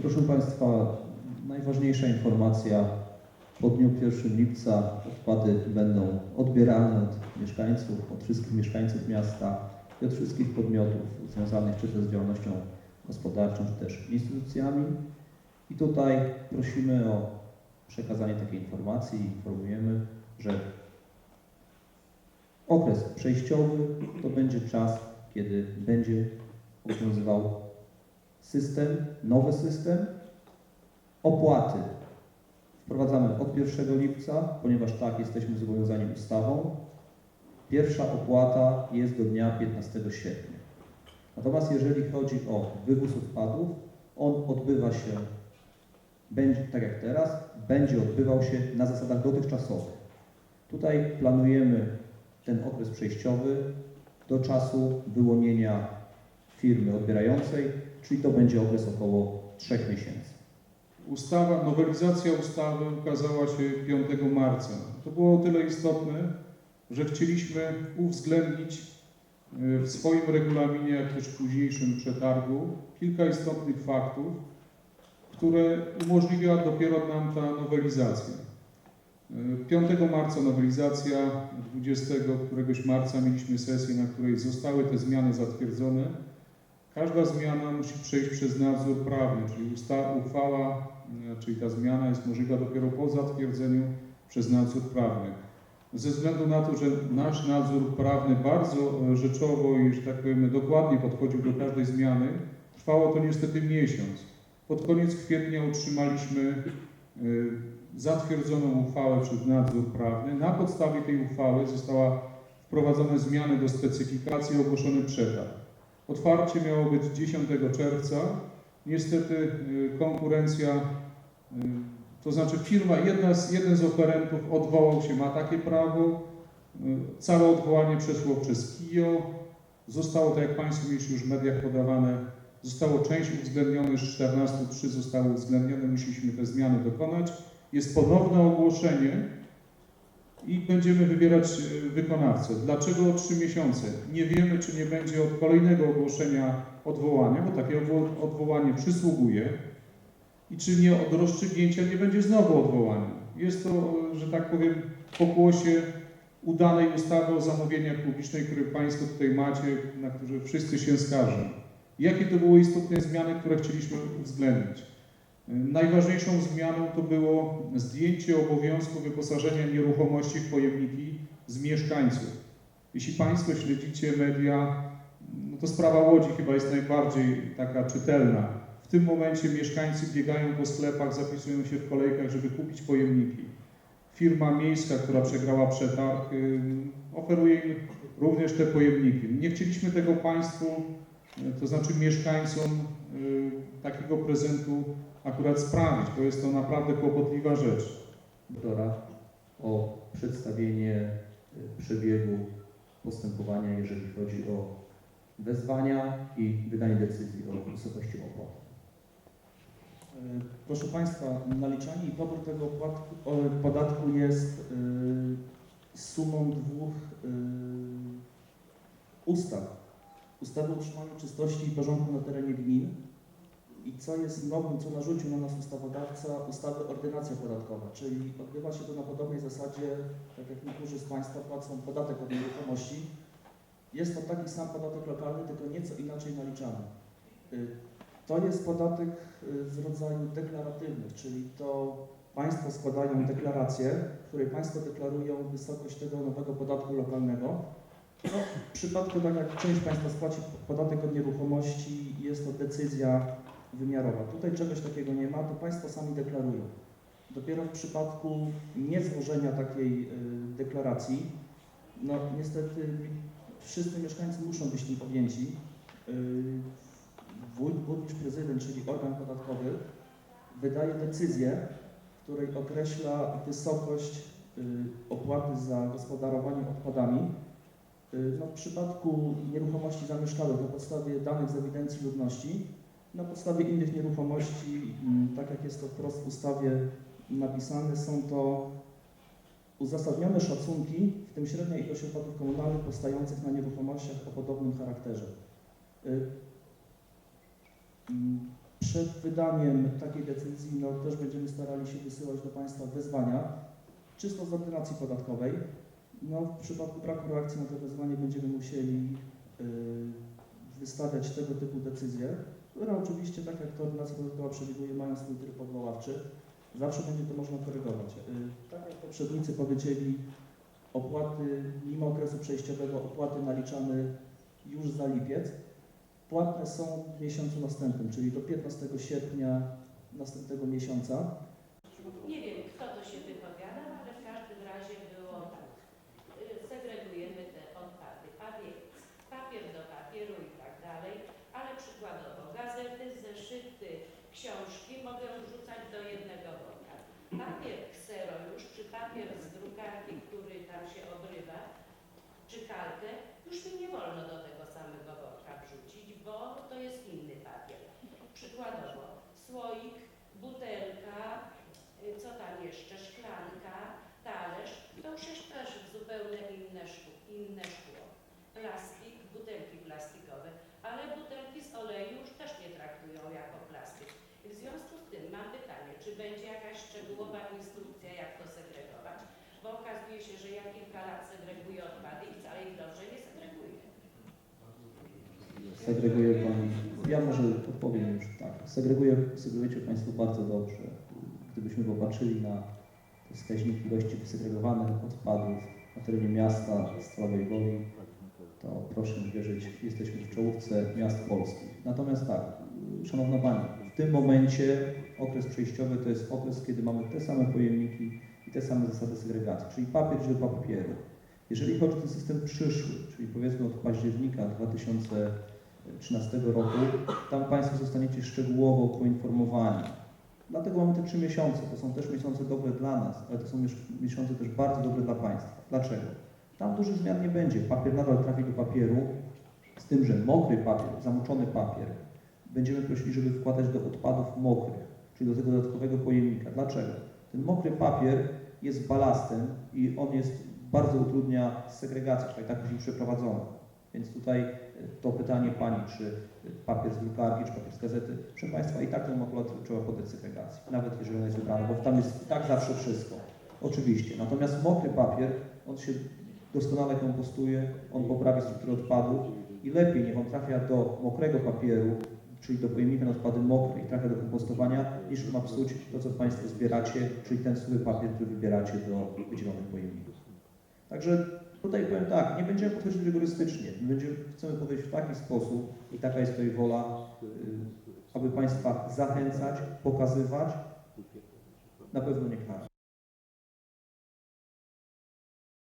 Proszę Państwa, najważniejsza informacja. Po dniu 1 lipca odpady będą odbierane od mieszkańców, od wszystkich mieszkańców miasta i od wszystkich podmiotów związanych czy to z działalnością gospodarczą, czy też instytucjami. I tutaj prosimy o przekazanie takiej informacji. Informujemy, że okres przejściowy to będzie czas, kiedy będzie obowiązywał system, nowy system, opłaty wprowadzamy od 1 lipca, ponieważ tak jesteśmy zobowiązani ustawą. Pierwsza opłata jest do dnia 15 sierpnia. Natomiast jeżeli chodzi o wywóz odpadów, on odbywa się, będzie tak jak teraz, będzie odbywał się na zasadach dotychczasowych. Tutaj planujemy ten okres przejściowy do czasu wyłonienia firmy odbierającej, czyli to będzie okres około 3 miesięcy. Ustawa, nowelizacja ustawy ukazała się 5 marca. To było o tyle istotne, że chcieliśmy uwzględnić y, w swoim regulaminie, jak też w późniejszym przetargu, kilka istotnych faktów, które umożliwia dopiero nam ta nowelizacja. Y, 5 marca nowelizacja, 20 któregoś marca mieliśmy sesję, na której zostały te zmiany zatwierdzone. Każda zmiana musi przejść przez nadzór prawny, czyli usta- uchwała, e, czyli ta zmiana jest możliwa dopiero po zatwierdzeniu przez nadzór prawny. Ze względu na to, że nasz nadzór prawny bardzo e, rzeczowo i, że tak powiem, dokładnie podchodził do każdej zmiany, trwało to niestety miesiąc. Pod koniec kwietnia otrzymaliśmy e, zatwierdzoną uchwałę przez nadzór prawny. Na podstawie tej uchwały została wprowadzone zmiany do specyfikacji i ogłoszony przetarg. Otwarcie miało być 10 czerwca. Niestety y, konkurencja, y, to znaczy firma, jedna z, jeden z oferentów odwołał się, ma takie prawo. Y, Całe odwołanie przeszło przez KIO. Zostało, tak jak Państwo mieliście już w mediach podawane, zostało część uwzględnione, z 14 3 zostały uwzględnione, musieliśmy te zmiany dokonać. Jest ponowne ogłoszenie i będziemy wybierać e, wykonawcę. Dlaczego trzy miesiące? Nie wiemy, czy nie będzie od kolejnego ogłoszenia odwołania, bo takie odwo- odwołanie przysługuje i czy nie od rozstrzygnięcia nie będzie znowu odwołania. Jest to, e, że tak powiem, pokłosie udanej ustawy o zamówieniach publicznych, które Państwo tutaj macie, na które wszyscy się skarżą. Jakie to były istotne zmiany, które chcieliśmy uwzględnić? Najważniejszą zmianą to było zdjęcie obowiązku wyposażenia nieruchomości w pojemniki z mieszkańców. Jeśli Państwo śledzicie media, no to sprawa Łodzi chyba jest najbardziej taka czytelna. W tym momencie mieszkańcy biegają po sklepach, zapisują się w kolejkach, żeby kupić pojemniki. Firma miejska, która przegrała przetarg, y, oferuje im również te pojemniki. Nie chcieliśmy tego Państwu, y, to znaczy mieszkańcom, takiego prezentu akurat sprawić, bo jest to naprawdę kłopotliwa rzecz. Doktora o przedstawienie y, przebiegu postępowania, jeżeli chodzi o wezwania i wydanie decyzji o wysokości opłat. E, Proszę Państwa, naliczanie i pobór tego podatku jest y, sumą dwóch y, ustaw. Ustawy o utrzymaniu czystości i porządku na terenie gmin i co jest nowym, co narzucił na nas ustawodawca, ustawy ordynacja podatkowa, czyli odbywa się to na podobnej zasadzie, tak jak niektórzy z Państwa płacą podatek od nieruchomości. Jest to taki sam podatek lokalny, tylko nieco inaczej naliczany. Y, To jest podatek y, z rodzaju deklaratywnych, czyli to Państwo składają deklarację, w której Państwo deklarują wysokość tego nowego podatku lokalnego. No, w przypadku, tak jak część Państwa spłaci podatek od nieruchomości, jest to decyzja wymiarowa. Tutaj czegoś takiego nie ma, to Państwo sami deklarują. Dopiero w przypadku niezłożenia takiej y, deklaracji, no niestety wszyscy mieszkańcy muszą być tym objęci. Y, Wójt, burmistrz, prezydent, czyli organ podatkowy, wydaje decyzję, w której określa wysokość y, opłaty za gospodarowanie odpadami. Y, No, w przypadku nieruchomości zamieszkałych na podstawie danych z ewidencji ludności, na podstawie innych nieruchomości, mm, tak jak jest to wprost w ustawie napisane, są to uzasadnione szacunki, w tym średnia ilość odpadów komunalnych powstających na nieruchomościach o podobnym charakterze. Y, mm, Przed wydaniem takiej decyzji no, też będziemy starali się wysyłać do Państwa wezwania, czysto z ordynacji podatkowej. No, w przypadku braku reakcji na to wezwanie będziemy musieli y, wystawiać tego typu decyzje, które oczywiście, tak jak to ordynacja podatkowa przewiduje, mają swój tryb odwoławczy. Zawsze będzie to można korygować. Y, tak jak poprzednicy powiedzieli, opłaty mimo okresu przejściowego, opłaty naliczane już za lipiec, płatne są w miesiącu następnym, czyli do 15 sierpnia następnego miesiąca. Nie wiem, kto to się wypowiada, ale w każdym razie było tak. Y, Segregujemy te odpady. Papier, papier do papieru i tak dalej, ale przykładowo gazety, zeszyty, książki mogę wrzucać do jednego worka. Papier ksero już, czy papier z drukarki, który tam się obrywa, czy kalkę, już mi nie wolno do tego samego worka wrzucić, bo to jest inny papier. Przykładowo słoik, butelka, y, co tam jeszcze, szklanka, talerz, to już jest też zupełnie inne szkło, inne szkło. Plastik, butelki plastikowe, ale butelki z oleju już też nie traktują jako plastyk. W związku z tym mam pytanie, czy będzie jakaś szczegółowa instrukcja, jak to segregować? Bo okazuje się, że ja kilka lat segreguję odpady i wcale ich dobrze nie segreguję. Segreguje Pani, ja może odpowiem już tak. Segreguje, segregujecie Państwo bardzo dobrze. Gdybyśmy popatrzyli na te wskaźniki ilości segregowanych odpadów na terenie miasta Stalowej Woli, to proszę mi wierzyć, jesteśmy w czołówce miast polskich. Natomiast tak, Szanowna Pani, w tym momencie okres przejściowy to jest okres, kiedy mamy te same pojemniki i te same zasady segregacji, czyli papier do papieru. Jeżeli chodzi o ten system przyszły, czyli powiedzmy od października 2013 roku, tam Państwo zostaniecie szczegółowo poinformowani. Dlatego mamy te trzy miesiące. To są też miesiące dobre dla nas, ale to są miesiące też bardzo dobre dla Państwa. Dlaczego? Tam dużych zmian nie będzie. Papier nadal trafi do papieru, z tym, że mokry papier, zamoczony papier, będziemy prosili, żeby wkładać do odpadów mokrych, czyli do tego dodatkowego pojemnika. Dlaczego? Ten mokry papier jest balastem i on jest, bardzo utrudnia segregację, czyli tak musi być przeprowadzona. Więc tutaj e, to pytanie Pani, czy papier z drukarki, czy papier z gazety, proszę Państwa, i tak tę makulaturę trzeba poddać segregacji, nawet jeżeli ona jest wybrana, bo tam jest i tak zawsze wszystko. Oczywiście. Natomiast mokry papier, on się doskonale kompostuje, on poprawia strukturę odpadu i lepiej niech on trafia do mokrego papieru, czyli do pojemnika na odpady mokre i trafia do kompostowania, niż ma psuć to, co Państwo zbieracie, czyli ten suchy papier, który wybieracie do wydzielonych pojemników. Także tutaj powiem tak, nie będziemy podchodzić rygorystycznie, my będziemy, chcemy podejść w taki sposób i taka jest tutaj wola, y, aby Państwa zachęcać, pokazywać, na pewno nie karać.